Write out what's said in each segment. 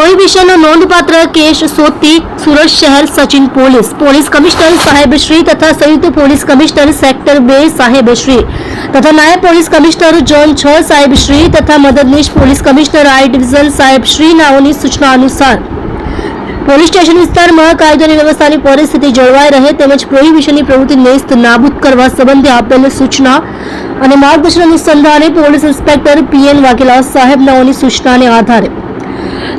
પ્રોહિબિશનનો નોંધપાત્ર કેસ શોધતી સુરત શહેર સચિન પોલીસ. પોલીસ કમિશનર સાહેબશ્રી તથા સંયુક્ત પોલીસ કમિશનર સેક્ટર બે સાહેબશ્રી તથા નાયબ પોલીસ કમિશનર ઝોન છ સાહેબશ્રી તથા મદદનીશ પોલીસ કમિશનર આઈ ડિવિઝન સાહેબ શ્રી સૂચના અનુસાર. પોલીસ સ્ટેશન વિસ્તારમાં કાયદો અને વ્યવસ્થાની પરિસ્થિતિ જળવાઈ રહે તેમજ પ્રોહિબિશનની પ્રવૃત્તિ નેસ્ત નાબૂદ કરવા સંબંધે આપેલ સૂચના અને માર્ગદર્શન અનુસંધાને police inspector P N Vaghela સાહેબનાઓની સૂચનાને આધારે.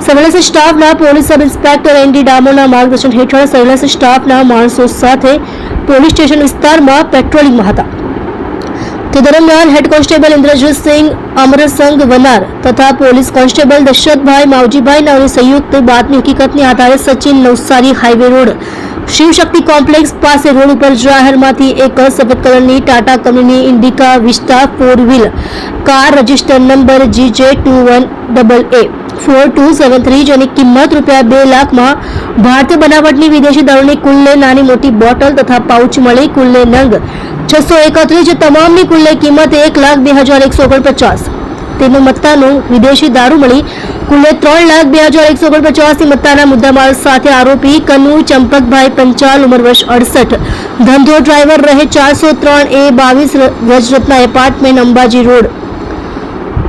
સર્વેલન્સ સ્ટાફના police sub inspector N D ડામોના માર્ગદર્શન હેઠળ સર્વેલન્સ સ્ટાફના માણસો સાથે પોલીસ સ્ટેશન વિસ્તારમાં પેટ્રોલિંગમાં હતા. તે દરમિયાન હેડ કોન્સ્ટેબલ ઇન્દ્રજીતસિંહ અમરસંગ વનાર તથા પોલીસ કોન્સ્ટેબલ દશરથભાઈ, માવજીભાઈ નાઓની સંયુક્ત બાતમી હકીકતની આધારે Sachin Navsari highway road Shivshakti complex પાસે રોડ ઉપર જાહેરમાંથી એક સફેદ કલરની ટાટા કંપનીની Indica Vista four wheel car register number GJ two one double A. Four two seven three જેની કિંમત રૂપિયા બે લાખમાં ભારતીય બનાવટની વિદેશી દારૂની કુલ્લે નાની મોટી બોટલ તથા પાઉચ મળી કુલ્લે નંગ. છસો એકત્રીસ તમામની કુલ્લે કિંમત એક લાખ બે હજાર એકસો ઓગણપચાસ. તેનું મત્તાનું વિદેશી દારૂ મળી કુલ્લે ત્રણ લાખ બે હજાર એકસો ઓગણપચાસની મત્તાના મુદ્દામાલ સાથે આરોપી કનુ ચંપકભાઈ પંચાલ, ઉંમર વર્ષ અડસઠ. ધંધો ડ્રાઈવર રહે ચારસો ત્રણ એ બાવીસ વ્રજરત્ના એપાર્ટમેન્ટ અંબાજી રોડ.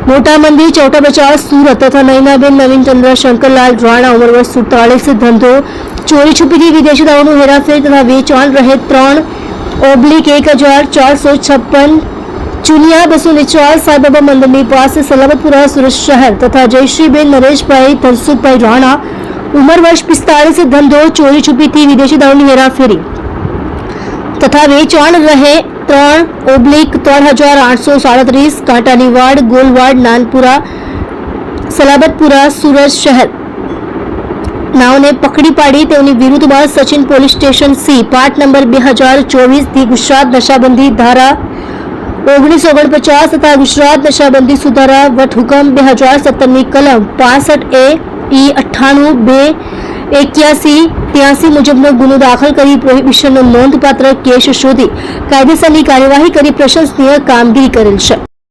મોટા મંદિર, ચૌટા બજાર સુરત તથા નૈનાબેન નવીનચંદ્ર શંકરલાલ રાણા, ઉંમર વર્ષ સુડતાલીસ. ધંધો ચોરી છુપીથી વિદેશી દારૂનું હેરાફેરી તથા વેચાણ રહે ત્રણ ઓબ્લિક એક હજાર ચારસો છપ્પન ચુનિયા બસો ને ચાર સાંઈબાબા મંદિરની પાસે સલામતપુરા સુરત શહેર તથા જયશ્રીબેન નરેશભાઈ ધનસુખભાઈ રાણા ઉંમર વર્ષ પિસ્તાળીસ ધંધો ચોરી છુપીથી વિદેશી દારૂની હેરાફેરી તથા વેચાણ રહે ત્રણ ઓબ્લિક ત્રણ હજાર આઠસો સાડત્રીસ કાંટાની વાડ ગોલવાડ નાનપુરા સલાબતપુરા સુરત શહેર નાવને પકડી પાડી તેઓની વિરુદ્ધમાં Sachin police station C, part number બે હજાર ચોવીસથી ગુજરાત નશાબંધી ધારા ઓગણીસો ઓગણપચાસ તથા ગુજરાત નશાબંધી સુધારા વટહુકમ બે હજાર સત્તરની કલમ પાસઠ એ, ઈ અઠ્ઠાણું, બે એક્યાસી, ત્યાસી મુજબનો ગુનો દાખલ કરી પ્રોહિબિશનનો નોંધપાત્ર કેસ શોધી કાયદેસરની કાર્યવાહી કરી પ્રશંસનીય કામગીરી કરેલ છે.